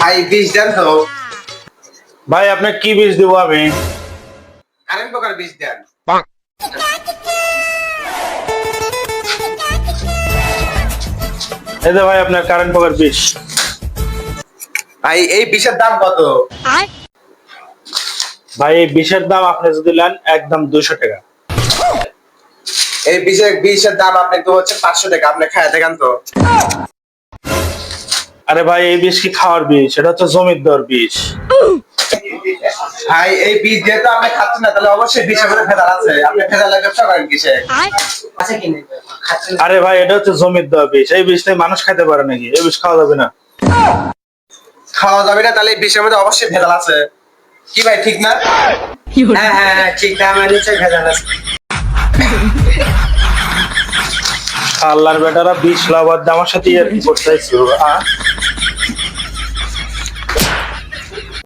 ভাই বিষ দেন তো। ভাই আপনার কি বীজ দেবো আমি? আরেক প্রকার বিষ দেন। এই ভাই আপনার কারেন্ট পোকার বিষ। ভাই এই বিষের দাম কত? ভাই এই বিষের দাম আপনি যদি নেন একদম দুশো টাকা। এই বিষের বিষের দাম আপনি তো হচ্ছে পাঁচশো টাকা। আপনি খায় দেখেন তো। আরে ভাই এই বিষ কি খাওয়ার বিষ? এটা হচ্ছে জমির দর বিষ। ভাই এই বীজ যেহেতু আপনি খাচ্ছেন না তাহলে অবশ্যই বিষের মধ্যে ভেজাল আছে। আপনি ভেজালের ব্যবসা করেন কিসে? আরে ভাই এটা হচ্ছে জমির দর বিষ। এই বিষটা মানুষ খাইতে পারে নাকি? এই বিষ খাওয়া যাবে না। খাওয়া যাবে না তাহলে এই বিষের মধ্যে অবশ্যই ভেজাল আছে। কি ভাই ঠিক না? হ্যাঁ হ্যাঁ হ্যাঁ, ঠিক না আমার নিশ্চয়ই ভেজাল আছে। আল্লাহর বেটারা বিষ লাভার আমার সাথে আর কি করতে?